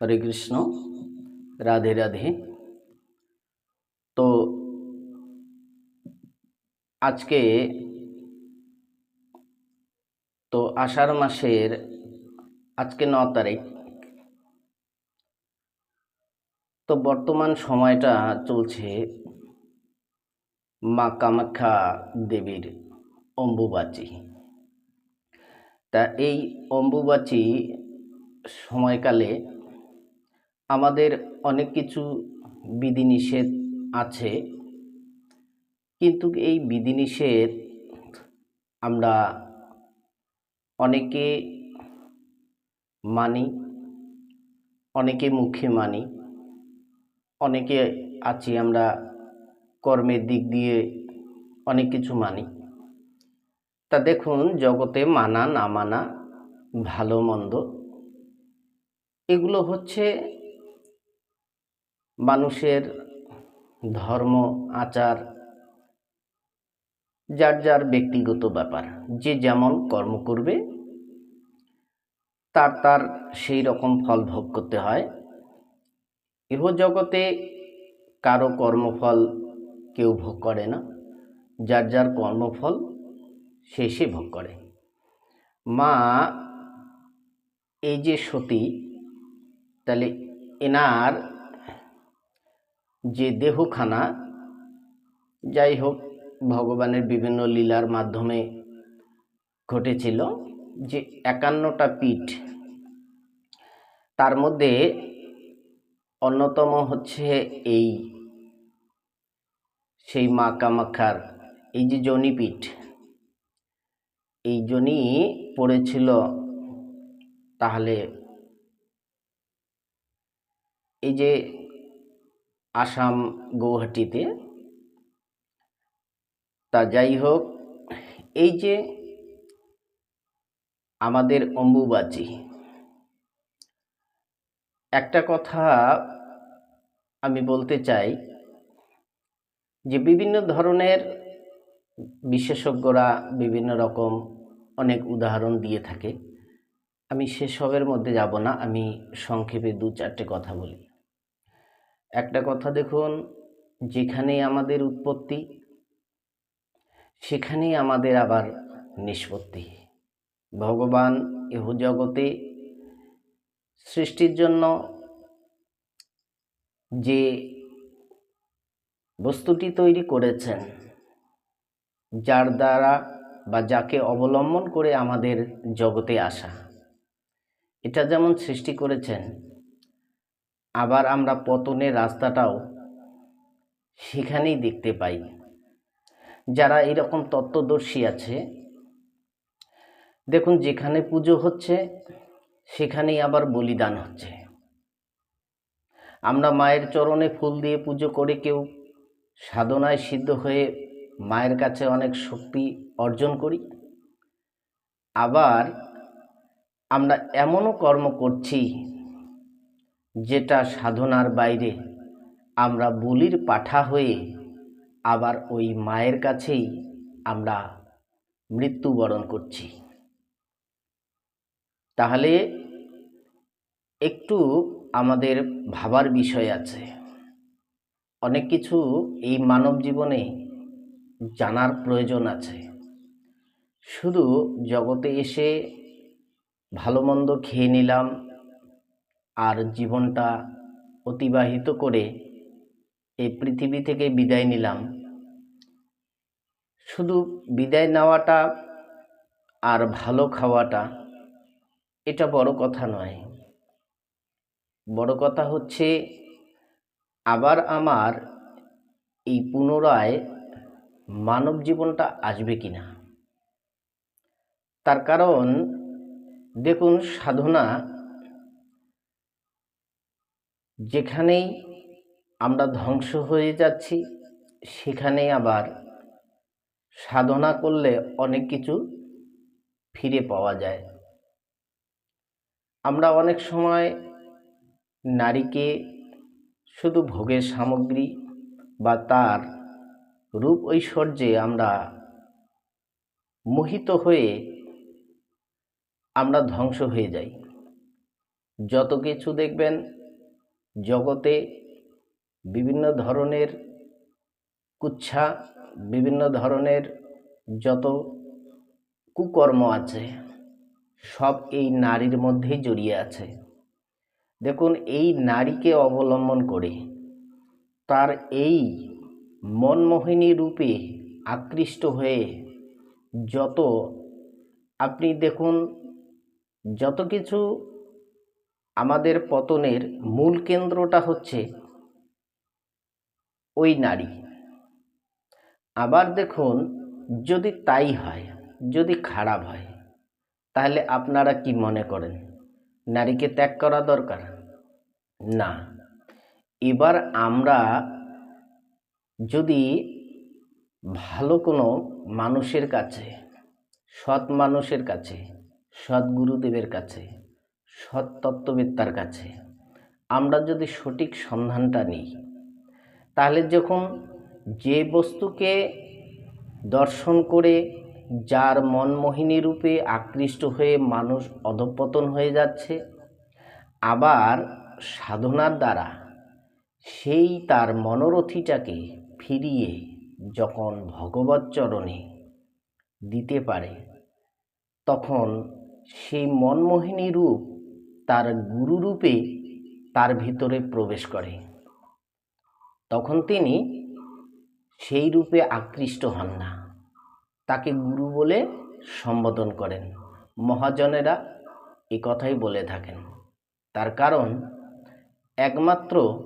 হরে কৃষ্ণ, রাধে রাধে। তো আজকে তো আষাঢ় মাসের আজকে ন তারিখ। তো বর্তমান সময়টা চলছে মা কামাখ্যা দেবীর অম্বুবাচী। তা এই অম্বুবাচী সময়কালে আমাদের অনেক কিছু বিধিনিষেধ আছে। কিন্তু এই বিধিনিষেধ আমরা অনেকে মানি, অনেকে মুখে মানি, অনেকে আছি আমরা কর্মের দিক দিয়ে অনেক কিছু মানি। তা দেখুন, জগতে মানা না মানা ভালো মন্দ, এগুলো হচ্ছে মানুষের ধর্ম, আচার, যার যার ব্যক্তিগত ব্যাপার, যে যেমন কর্ম করবে, তার তার সেই রকম ফল ভোগ করতে হয়। ইহ জগতে কারও কর্মফল কেউ ভোগ করে না। যার যার কর্মফল সে সে ভোগ করে। মা, এই যে সতী, তাহলে এনার যে দেহখানা, যাই হোক, ভগবানের বিভিন্ন লীলার মাধ্যমে ঘটেছিল যে একান্নটা পিঠ। তার মধ্যে অন্যতম হচ্ছে এই, সেই মা কামাখ্যার, এই যে জনিপীঠ এই জনি পড়েছিল তাহলে এই যে আসাম গৌহাটিতে তা যাই হোক, এই যে আমাদের অম্বুবাচী, একটা কথা আমি বলতে চাই যে বিভিন্ন ধরনের বিশেষজ্ঞরা বিভিন্ন রকম অনেক উদাহরণ দিয়ে থাকে। আমি সেসবের মধ্যে যাব না, আমি সংক্ষেপে দু চারটে কথা বলি। একটা কথা দেখুন, যেখানেই আমাদের উৎপত্তি, সেখানেই আমাদের আবার নিষ্পত্তি। ভগবান এহ জগতে সৃষ্টির জন্য যে বস্তুটি তৈরি করেছেন, যার দ্বারা বা যাকে অবলম্বন করে আমাদের জগতে আসা, এটা যেমন সৃষ্টি করেছেন আবার আমরা পতনের রাস্তাটাও সেখানেই দেখতে পাই। যারা এরকম তত্ত্বদর্শী আছে, দেখুন যেখানে পুজো হচ্ছে, সেখানেই আবার বলিদান হচ্ছে। আমরা মায়ের চরণে ফুল দিয়ে পুজো করে কেউ সাধনায় সিদ্ধ হয়ে মায়ের কাছে অনেক শক্তি অর্জন করি। আবার আমরা এমনও কর্ম করছি যেটা সাধনার বাইরে। আমরা বলির পাঠা হয়ে আবার ওই মায়ের কাছেই আমরা মৃত্যুবরণ করছি। তাহলে একটু আমাদের ভাবার বিষয় আছে। অনেক কিছু এই মানব জীবনে জানার প্রয়োজন আছে। শুধু জগতে এসে ভালো মন্দ খেয়ে নিলাম আর জীবনটা অতিবাহিত করে এই পৃথিবী থেকে বিদায় নিলাম। শুধু বিদায় নেওয়াটা আর ভালো খাওয়াটা, এটা বড় কথা নয়। বড় কথা হচ্ছে, আবার আমার এই পুনরায় মানব জীবনটা আসবে কি না তার কারণ, দেখুন, সাধনা যেখানেই আমরা ধ্বংস হয়ে যাচ্ছি, সেখানেই আবার সাধনা করলে অনেক কিছু ফিরে পাওয়া যায়। আমরা অনেক সময় নারীকে শুধু ভোগের সামগ্রী বা তার রূপ ঐশ্বর্যে আমরা মোহিত হয়ে আমরা ধ্বংস হয়ে যাই। যত কিছু দেখবেন জগতে বিভিন্ন ধরনের কুচ্ছা, বিভিন্ন ধরনের যত কুকর্ম আছে, সব এই নারীর মধ্যেই জড়িয়ে আছে। দেখুন, এই নারীকে অবলম্বন করে তার এই মনমোহিনী রূপে আকৃষ্ট হয়ে যত আপনি দেখুন, যত কিছু আমাদের পতনের মূল কেন্দ্রটা হচ্ছে ওই নারী। আবার দেখুন, যদি তাই হয়, যদি খারাপ হয়, তাহলে আপনারা কি মনে করেন? নারীকে ত্যাগ করা দরকার? না। এবার আমরা যদি ভালো কোনো মানুষের কাছে, সৎ মানুষের কাছে, সৎ গুরুদেবের কাছে সৎ তত্ত্ববেত্তার কাছে। আমরা যদি সঠিক সন্ধানটা নিই, তাহলে যখন যে বস্তুকে দর্শন করে যার মনমোহিনী রূপে আকৃষ্ট হয়ে মানুষ অধপতন হয়ে যাচ্ছে, আবার সাধনার দ্বারা সেই তার মনোরথীটাকে ফিরিয়ে যখন ভগবত চরণে দিতে পারে, তখন সেই মনমোহিনী রূপ তার গুরুরূপে তার ভিতরে প্রবেশ করে। তখন তিনি সেই রূপে আকৃষ্ট হন না। তাকে গুরু বলে সম্বোধন করেন। মহাজনেরা এ কথাই বলে থাকেন। তার কারণ, একমাত্র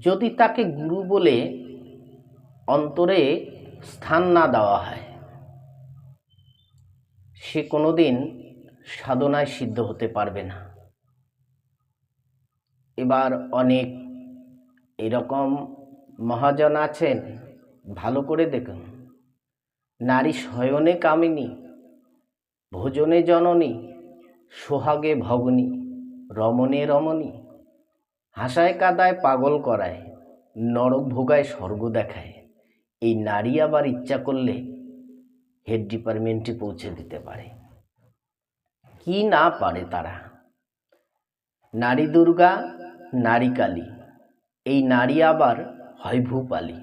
যদি তাকে গুরু বলে অন্তরে স্থান না দেওয়া হয়, সে কোনোদিন সাধনায় সিদ্ধ হতে পারবে না। এবার অনেক এরকম মহাজন আছেন, ভালো করে দেখুন। নারী শয়নে কামিনী, ভোজনে জননী, সোহাগে ভগনী রমণে রমণী হাসায় কাদায় পাগল করায়, নরক ভোগায় স্বর্গ দেখায়। এই নারী আবার ইচ্ছা করলে হেড ডিপার্টমেন্টে পৌঁছে দিতে পারে। কি না পারে তারা? নারী দুর্গা, নারী কালী। এই নারী আবার হয় ভূপালী।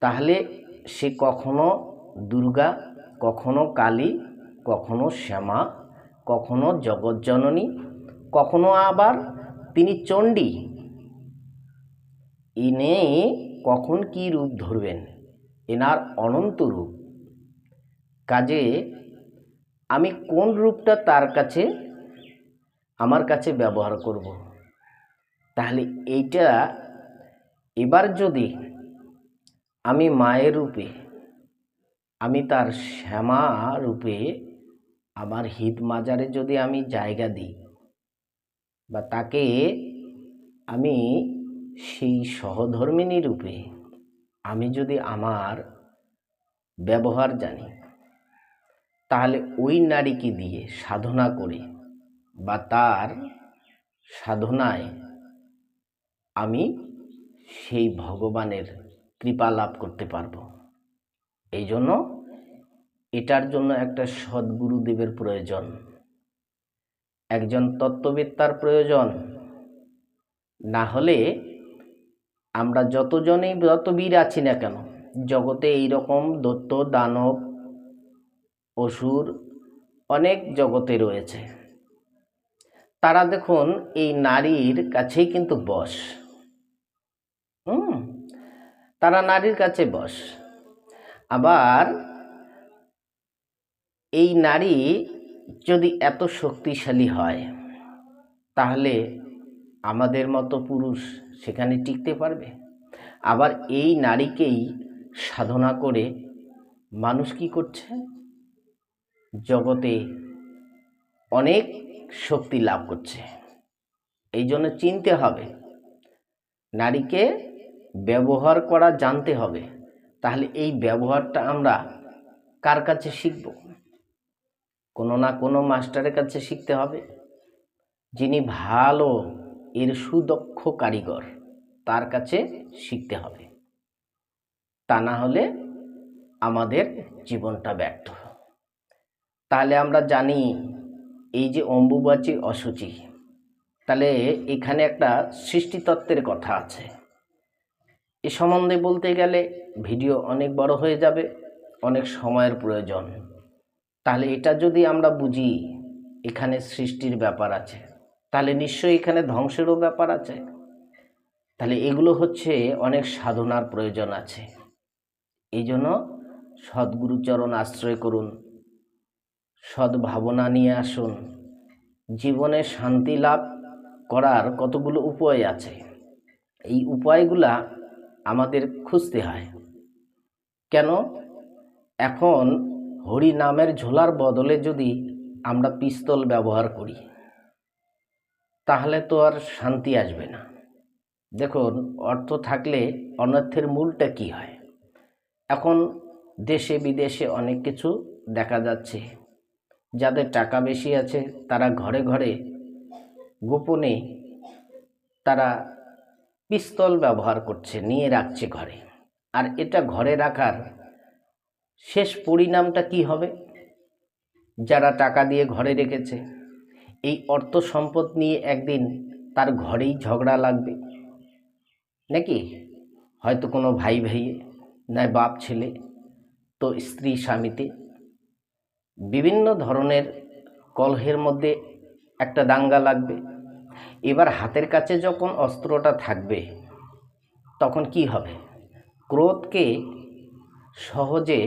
তাহলে সে কখনো দুর্গা, কখনো কালী, কখনো শ্যামা, কখনো জগজ্জননী, কখনো আবার তিনি চণ্ডী। ইনি কখন কি রূপ ধরবেন? এনার অনন্ত রূপ। কাজে আমি কোন রূপটা তার কাছে আমার কাছে ব্যবহার করব। তাহলে এইটা এবার যদি আমি মায়ের রূপে, আমি তার শ্যামা রূপে আমার হিত মাজারে যদি আমি জায়গা দিই বা তাকে আমি সেই সহধর্মিনী রূপে আমি যদি আমার ব্যবহার জানি, তাহলে ওই নারীকে দিয়ে সাধনা করে বা তার সাধনায় আমি সেই ভগবানের কৃপা লাভ করতে পারব। এই জন্য এটার জন্য একটা সদ্গুরুদেবের প্রয়োজন। একজন তত্ত্ববেত্তার প্রয়োজন। না হলে আমরা যতজনেই, যত বীর আছি না কেন, জগতে এই রকম দত্ত দানব, অসুর অনেক জগতে রয়েছে। তারা দেখুন, এই নারীর কাছেই কিন্তু বস। হুম? তারা নারীর কাছে বস। আবার এই নারী যদি এত শক্তিশালী হয়, তাহলে আমাদের মতো পুরুষ সেখানে টিকতে পারবে। আবার এই নারীকেই সাধনা করে মানুষ কি করছে? জগতে অনেক শক্তি লাভ করছে। এই জন্য চিনতে হবে, নারীকে ব্যবহার করা জানতে হবে, তাহলে এই ব্যবহারটা আমরা কার কাছে শিখব? কোনো না কোনো মাস্টারের কাছে শিখতে হবে, যিনি ভালো, এর সুদক্ষ কারিগর, তার কাছে শিখতে হবে। তা না হলে আমাদের জীবনটা ব্যর্থ। তাহলে আমরা জানি এই যে অম্বুবাচী অসুচি তাহলে এখানে একটা সৃষ্টিতত্ত্বের কথা আছে। এ সম্বন্ধে বলতে গেলে ভিডিও অনেক বড় হয়ে যাবে, অনেক সময়ের প্রয়োজন। তাহলে এটা যদি আমরা বুঝি, এখানে সৃষ্টির ব্যাপার আছে, তাহলে নিশ্চয়ই এখানে ধ্বংসেরও ব্যাপার আছে। তাহলে এগুলো হচ্ছে অনেক সাধনার প্রয়োজন আছে। এই জন্য সদ্গুরুচরণ আশ্রয় করুন। সদ্ভাবনা নিয়ে আসুন। জীবনে শান্তি লাভ করার কতগুলো উপায় আছে? এই উপায়গুলা আমাদের খুঁজতে হয়। কেন? এখন হরি নামের ঝোলার বদলে যদি আমরা পিস্তল ব্যবহার করি, তাহলে তো আর শান্তি আসবে না। দেখুন, অর্থ থাকলে অনর্থের মূলটা কি হয়? এখন দেশে বিদেশে অনেক কিছু দেখা যাচ্ছে। যাদের টাকা বেশি আছে, তারা ঘরে ঘরে গোপনে তারা পিস্তল ব্যবহার করছে, নিয়ে রাখছে ঘরে। আর এটা ঘরে রাখার শেষ পরিণামটা কি হবে? যারা টাকা দিয়ে ঘরে রেখেছে, এই অর্থ সম্পদ নিয়ে একদিন তার ঘরেই ঝগড়া লাগবে। নাকি? হয়তো কোনো ভাই ভাইয়ে নয় বাপ ছেলে তো স্ত্রী স্বামীতে বিভিন্ন ধরনের কলহের মধ্যে একটা দাঙ্গা লাগবে। এবার হাতের কাছে যখন অস্ত্রটা থাকবে, তখন কি হবে? ক্রোধকে সহজে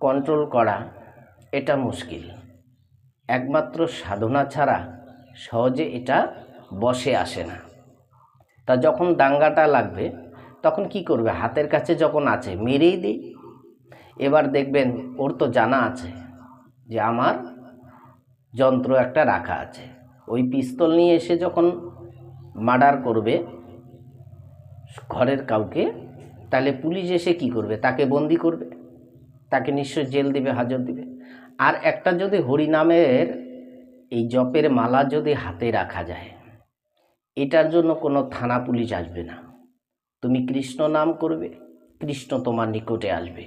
কন্ট্রোল করা এটা মুশকিল। একমাত্র সাধনা ছাড়া সহজে এটা বসে আসে না। তা যখন দাঙ্গাটা লাগবে, তখন কি করবে? হাতের কাছে যখন আছে, মেরেই দিই। এবার দেখবেন ওর তো জানা আছে। যে আমার যন্ত্র একটা রাখা আছে। ওই পিস্তল নিয়ে এসে যখন মার্ডার করবে, ঘরের কাউকে, তাহলে পুলিশ এসে কি করবে? তাকে বন্দি করবে? তাকে নিশ্চয় জেল দিবে হাজর দিবে? আর একটা যদি হরিনামের এই জপের মালা যদি হাতে রাখা যায়, এটার জন্য কোনো থানা পুলিশ আসবে না। তুমি কৃষ্ণ নাম করবে, কৃষ্ণ তোমার নিকটে আসবে।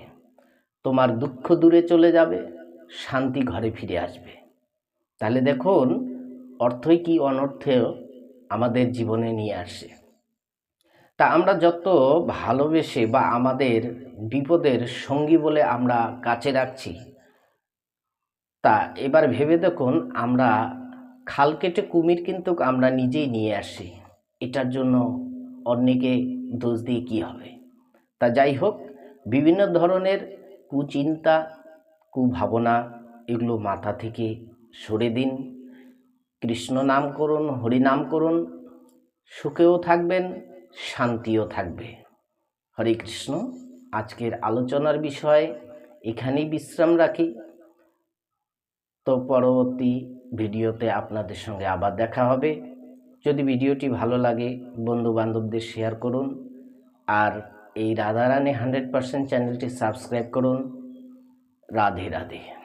তোমার দুঃখ দূরে চলে যাবে শান্তি ঘরে ফিরে আসবে। তাহলে দেখুন, অর্থই কি অনর্থেও আমাদের জীবনে নিয়ে আসে। তা আমরা যত ভালোবেসে বা আমাদের বিপদের সঙ্গী বলে আমরা কাছে রাখছি, তা এবার ভেবে দেখুন, আমরা খাল কেটে কুমির কিন্তু আমরা নিজেই নিয়ে আসি। এটার জন্য অন্যকে দোষ দিয়ে কী হবে? তা যাই হোক, বিভিন্ন ধরনের কুচিন্তা কুভাবনা এগুলো মাথা থেকে সরে দিন। কৃষ্ণ নাম করুন, হরি নাম করুন, সুখেও থাকবেন, শান্তিও থাকবে। হরে কৃষ্ণ, আজকের আলোচনার বিষয় এখানেই বিশ্রাম রাখি। তো পরবর্তী ভিডিওতে আপনাদের সঙ্গে আবার দেখা হবে। যদি ভিডিওটি ভালো লাগে বন্ধু বান্ধবদের শেয়ার করুন। আর এই রাধারানী হান্ড্রেড পারসেন্ট চ্যানেলটি সাবস্ক্রাইব করুন। রাধে রাধে